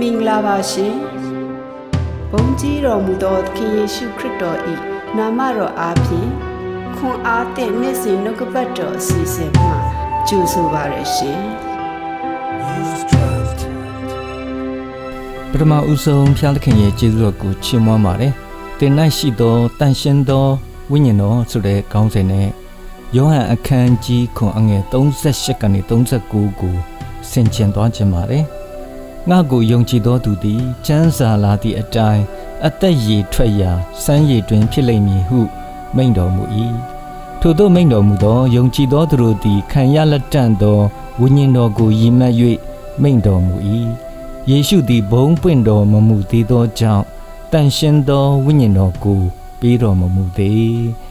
မင်္ဂလာပါရှင်ဘုန်းကြီးတော်မူသောသခင်ယေရှုခရစ်တော်၏နာမတော်အားဖြင့်ခွန်အားသည့်နေ့စဉ်နှုတ်ကပတ်တော်အစီအစဉ်မှာကြိုဆိုပါရရှင်ပထမဦးဆုံးဖျားသခင်ရဲ့ကျေးဇူးတော်ကိုချီးမွမ်းပါတယ်။တင်၌ရှိသောတန်ရှင်းသောဝိညာဉ်တော်ဆိုတဲ့ခေါင်းစဉ်နဲ့ယောဟန်အခန်းကြီးခွန်အငယ်38ကနေ39ကိုဆင်ခြင်သွားခြင်းပါတယ်။ ငါကိုယုံကြည်သောသူသည်ကျမ်းစာလာသည့်အတိုင်းအသက်ရည်ထွက်ရာစမ်းရည်တွင်ဖြစ်လိမ့်မည်ဟုမိန့်တော်မူ၏။ထို့သောမိန့်တော်မူသောယုံကြည်သောသူတို့သည်ခံရလက်တန့်သောဝိညာဉ်တော်ကိုယီမတ်၍မိန့်တော်မူ၏။ယေရှုသည်ဘုံပွင့်တော်မမူသေးသောကြောင့်တန်ရှင်းသောဝိညာဉ်တော်ကိုပေးတော်မမူသေး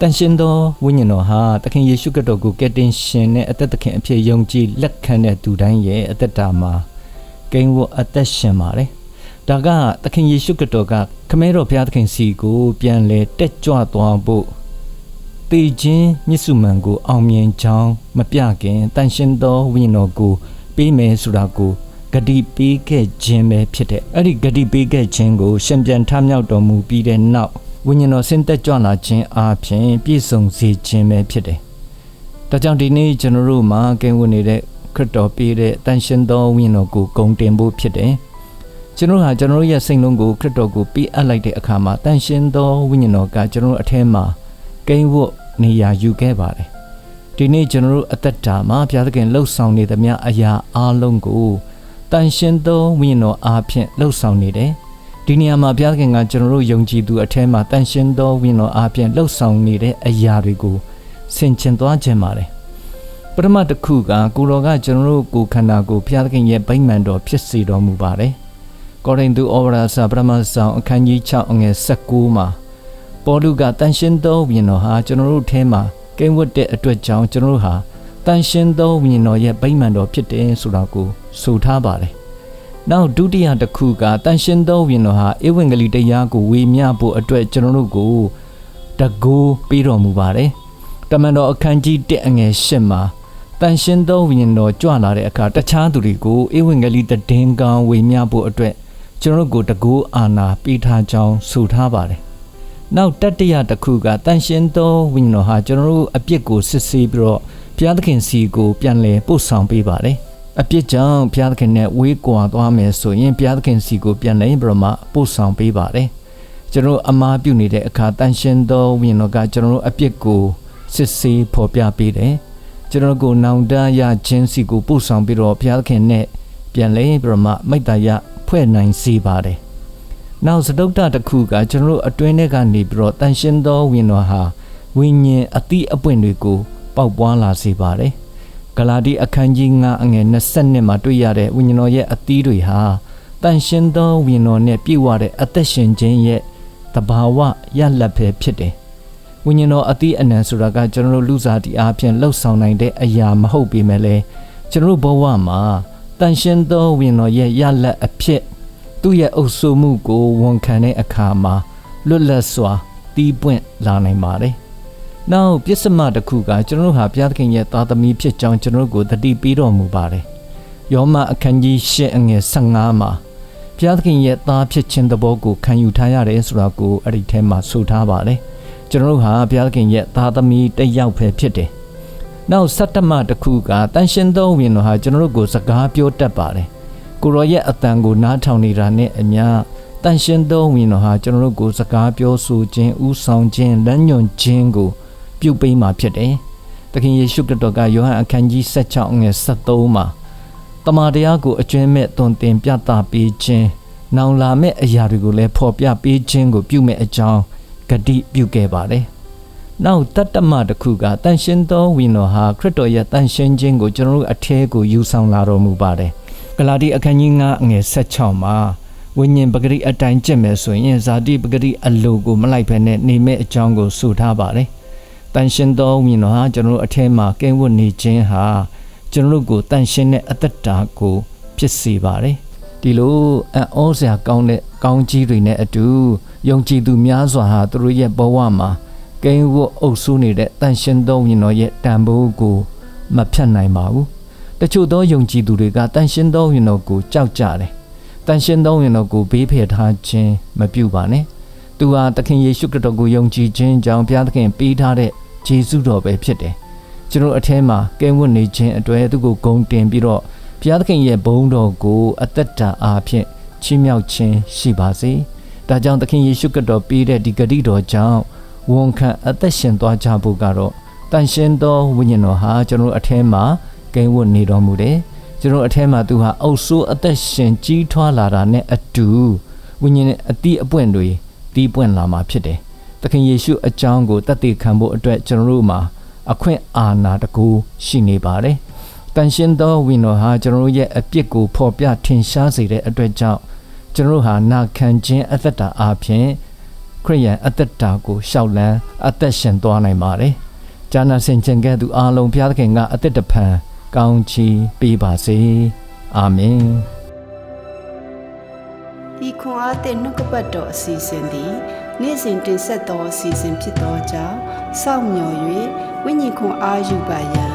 တန်ရှင်းသောဝိညာဉ်တော်ဟာသခင်ယေရှုခရစ်တော်ကိုကယ်တင်ရှင်နဲ့အသက်သခင်အဖြစ်ယုံကြည်လက်ခံတဲ့သူတိုင်းရဲ့အသက်တာမှာ ကိန်းဝတ်အသက်ရှင်ပါတယ်ဒါကသခင်ယေရှုခရစ်တော်ကခမဲတော်ဘုရားသခင်စီကိုပြန်လဲတက်ကြွသွားဖို့တည်ခြင်းမြစ်စုမှန်ကိုအောင်မြင်ကြောင်းမပြခင်တန်ရှင်းသောဝိညာဉ်တော်ကိုပေးမယ်ဆိုတာကိုဂတိပေးခဲ့ခြင်းပဲဖြစ်တဲ့အဲ့ဒီဂတိပေးခဲ့ခြင်းကိုရှင်ပြန်ထမြောက်တော်မူပြီးတဲ့နောက်ဝိညာဉ်တော်ဆင်းသက်ကြွလာခြင်းအပြင်ပြည့်စုံစေခြင်းပဲဖြစ်တယ်။ဒါကြောင့်ဒီနေ့ကျွန်တော်တို့မှာကင်ဝတ်နေတဲ့ ခရစ်တော်ပေးတဲ့တန်ရှင်သောဝိညာဉ်တော်ကိုဂုဏ်တင်ဖို့ဖြစ်တယ်။ကျွန်တော်ဟာကျွန်တော်တို့ရဲ့စိတ်လုံးကိုခရစ်တော်ကိုပေးအပ်လိုက်တဲ့အခါမှာတန်ရှင်သောဝိညာဉ်တော်ကကျွန်တော်တို့အထဲမှာကိန်းဝတ်နေရာယူခဲ့ပါတယ်။ဒီနေ့ကျွန်တော်တို့အသက်တာမှာဘုရားသခင်လှုပ်ဆောင်နေသမျှအရာအလုံးကိုတန်ရှင်သောဝိညာဉ်တော်အားဖြင့်လှုပ်ဆောင်နေတယ်။ဒီနေရာမှာဘုရားသခင်ကကျွန်တော်တို့ယုံကြည်သူအထက်မှာတန်ရှင်သောဝိညာဉ်တော်အားဖြင့်လှုပ်ဆောင်နေတဲ့အရာတွေကိုဆင်ခြင်သွားခြင်းပါတယ်။ ပထမတစ်ခုကကိုတော်ကကျွန်တော်တို့ကိုယ်ခန္ဓာကိုဘုရားသခင်ရဲ့ဗိမ္မာန်တော်ဖြစ်စေတော်မူပါတယ်။ကောရိန္သုဩဝါဒစာပထမဆောင်အခန်းကြီး6အငယ်16မှာပေါလုကတန်ရှင်သောဝိညာဉ်တော်ဟာကျွန်တော်တို့ထဲမှာကိန်းဝတ်တဲ့အတွက်ကြောင့်ကျွန်တော်တို့ဟာတန်ရှင်သောဝိညာဉ်တော်ရဲ့ဗိမ္မာန်တော်ဖြစ်တယ်ဆိုတာကိုဆိုထားပါတယ်။နောက်ဒုတိယတစ်ခုကတန်ရှင်သောဝိညာဉ်တော်ဟာဧဝံဂေလိတရားကိုဝေမျှဖို့အတွက်ကျွန်တော်တို့ကိုတကူပေးတော်မူပါတယ်။တမန်တော်အခန်းကြီး1အငယ်8မှာ တန်ရှင်သောဝိညာဉ်တော်ကြွလာတဲ့အခါတခြားသူတွေကိုဧဝံဂေလိတည်င်းကောင်းဝေမျှဖို့အတွက်ကျွန်တော်တို့ကိုတကူအာနာပေးထားကြောင်းဆိုထားပါတယ်။နောက်တတိယတစ်ခုကတန်ရှင်သောဝိညာဉ်တော်ဟာကျွန်တော်တို့အပြစ်ကိုစစ်ဆေးပြီးတော့ဘုရားသခင်စီကိုပြန်လည်ပို့ဆောင်ပေးပါတယ်။အပြစ်ကြောင့်ဘုရားသခင်နဲ့ဝေးကွာသွားမယ်ဆိုရင်ဘုရားသခင်စီကိုပြန်လည်ပြီးတော့မှပို့ဆောင်ပေးပါတယ်။ကျွန်တော်အမားပြုနေတဲ့အခါတန်ရှင်သောဝိညာဉ်တော်ကကျွန်တော်အပြစ်ကိုစစ်ဆေးဖော်ပြပေးတယ်။ ကျွန်တော်ကိုနောင်တရခြင်းစီကိုပို့ဆောင်ပြီးတော့ဘုရားသခင်နဲ့ပြန်လည်ပြီးတော့မှမိတ္တရဖွဲ့နိုင်စေပါတယ်။နောက်စတုတ္တတစ်ခုကကျွန်တော်အတွင်းထဲကနေပြီးတော့တန်ရှင်သောဝိညာဉ်တော်ဟာဝိညာဉ်အတိအပွင့်တွေကိုပေါက်ပွားလာစေပါတယ်။ဂလာတိအခန်းကြီး9အငယ်20မှာတွေ့ရတဲ့ဝိညာဉ်တော်ရဲ့အသီးတွေဟာတန်ရှင်းသောဝိညာဉ်တော်နဲ့ပြည့်ဝတဲ့အသက်ရှင်ခြင်းရဲ့တဘာဝရလတ်ပဲဖြစ်တယ်။ ဝိညာဉ်တော်အသီးအနှံဆိုတာကကျွန်တော်တို့လူစားတီအားဖြင့်လှုပ်ဆောင်နိုင်တဲ့အရာမဟုတ်ပေမဲ့လည်းကျွန်တော်တို့ဘဝမှာတန်ရှင်းသောဝိညာဉ်တော်ရဲ့ရလတ်အဖြစ်သူ့ရဲ့အုပ်စိုးမှုကိုဝန်ခံတဲ့အခါမှာလွတ်လပ်စွာတီးပွင့်လာနိုင်ပါတယ်။နောက်ပြစ်စမတစ်ခုကကျွန်တော်တို့ဟာဘုရားသခင်ရဲ့သားသမီးဖြစ်ကြောင်းကျွန်တော်တို့ကိုသတိပေးတော်မူပါတယ်။ယောမအခန်းကြီး၈အငယ်15မှာဘုရားသခင်ရဲ့သားဖြစ်ခြင်းသဘောကိုခံယူထားရတယ်ဆိုတာကိုအဲ့ဒီထဲမှာဆိုထားပါတယ်။ ကျွန်တော်တို့ဟာဘုရားသခင်ရဲ့သားသမီးတစ်ယောက်ပဲဖြစ်တယ်။နောက်ဆတ္တမတစ်ခုကတန်ရှင်သောဝင်တော်ဟာကျွန်တော်တို့ကိုစကားပြောတတ်ပါတယ်။ကိုရောရဲ့အတန်ကိုနားထောင်နေတာနဲ့အမျှတန်ရှင်သောဝင်တော်ဟာကျွန်တော်တို့ကိုစကားပြောဆိုခြင်းဥဆောင်ခြင်းလမ်းညွှန်ခြင်းကိုပြုပေးမှာဖြစ်တယ်။သခင်ယေရှုခရစ်တော်ကယောဟန်အခန်းကြီး16ငွေ73မှာတမန်တရားကိုအကျွမ်းမဲ့သွန်သင်ပြသပေးခြင်းနောင်လာမဲ့အရာတွေကိုလည်းဖော်ပြပေးခြင်းကိုပြုမဲ့အကြောင်း ဂတိပြုခဲ့ပါတယ်။နောက်တတ္တမတစ်ခုကတန်ရှင်းသောဝိညာဉ်ဟာခရစ်တော်ရဲ့တန်ရှင်းခြင်းကိုကျွန်တော်တို့အထဲကိုယူဆောင်လာတော်မူပါတယ်။ဂလာတိအခန်းကြီး9ငွေ16မှာဝိညာဉ်ပဂရိအတိုင်းကျင့်မယ်ဆိုရင်ဇာတိပဂရိအလိုကိုမလိုက်ဘဲနဲ့နေမဲ့အကြောင်းကိုဆိုထားပါတယ်။တန်ရှင်သောဝိညာဉ်ဟာကျွန်တော်တို့အထဲမှာကင်းဝတ်နေခြင်းဟာကျွန်တော်တို့ကိုတန်ရှင်တဲ့အသက်တာကိုဖြစ်စေပါတယ်။ ဒီလိုအံ့ဩစရာကောင်းတဲ့ကောင်းကြီးတွေနဲ့အတူယုံကြည်သူများစွာဟာသူတို့ရဲ့ဘဝမှာကင်းဝတ်အုပ်စိုးနေတဲ့တန်ရှင်သောဝိညာဉ်တော်ရဲ့တန်ဖိုးကိုမဖြတ်နိုင်ပါဘူး။တချို့သောယုံကြည်သူတွေကတန်ရှင်းသောဝင်တော်ကိုကြောက်ကြတယ်တန်ရှင်းသောဝင်တော်ကိုဘေးဖယ်ထားခြင်းမပြုပါနဲ့သူဟာသခင်ယေရှုခရစ်တော်ကိုယုံကြည်ခြင်းကြောင့်ဘုရားသခင်ပေးထားတဲ့ဂျေဇုတော်ပဲဖြစ်တယ်ကျွန်တော်အထဲမှာကဲဝတ်နေခြင်းအတွေ့သူကိုဂုံတင်ပြီးတော့ ဘုရားသခင်ရဲ့ဘုန်းတော်ကိုအသက်တာအားဖြင့်ချီးမြှောက်ခြင်းရှိပါစေဒါကြောင့်သခင်ယေရှုခရစ်တော်ပေးတဲ့ဒီဂတိတော်ကြောင့်ဝန်ခံအသက်ရှင်သွားကြဖို့ကတော့တန်ရှင်းသောဝိညာဉ်တော်ဟာကျွန်တော်အထဲမှာကဲဝတ်နေတော်မူတယ်ကျွန်တော်အထဲမှာသူဟာအုပ်ဆိုးအသက်ရှင်ကြီးထွားလာတာနဲ့အတူဝိညာဉ်ရဲ့အတိအပွင့်တွေတီးပွင့်လာမှာဖြစ်တယ်။သခင်ယေရှုအကြောင်းကိုတတ်သိခံဖို့အတွက်ကျွန်တော်တို့မှာအခွင့်အာဏာတကူရှိနေပါတယ်။ တန်ရှင်းသောဝိညာဉ်တော်ဟာကျွန်တော်တို့ရဲ့အပြစ်ကိုဖော်ပြထင်ရှားစေတဲ့အတွက်ကြောင့်ကျွန်တော်တို့ဟာနာခံခြင်းအသက်တာအပြင်ခရိယန်အသက်တာကိုရှောက်လန်းအသက်ရှင်သွားနိုင်ပါတယ်။ဂျာနာစင်ချင်ကဲ့သူအားလုံးဘုရားသခင်ကအသက်တဖန်ကောင်းချီးပေးပါစေ။အာမင်။ဤခွန်အားသည့်နှုတ်ကပတ်တော်အစီအစဉ်သည်နေ့စဉ်တင်ဆက်သောအစီအစဉ်ဖြစ်သောကြောင့်စောင့်မျှော်၍ဝိညာဉ်ခွန်အားယူပါရန်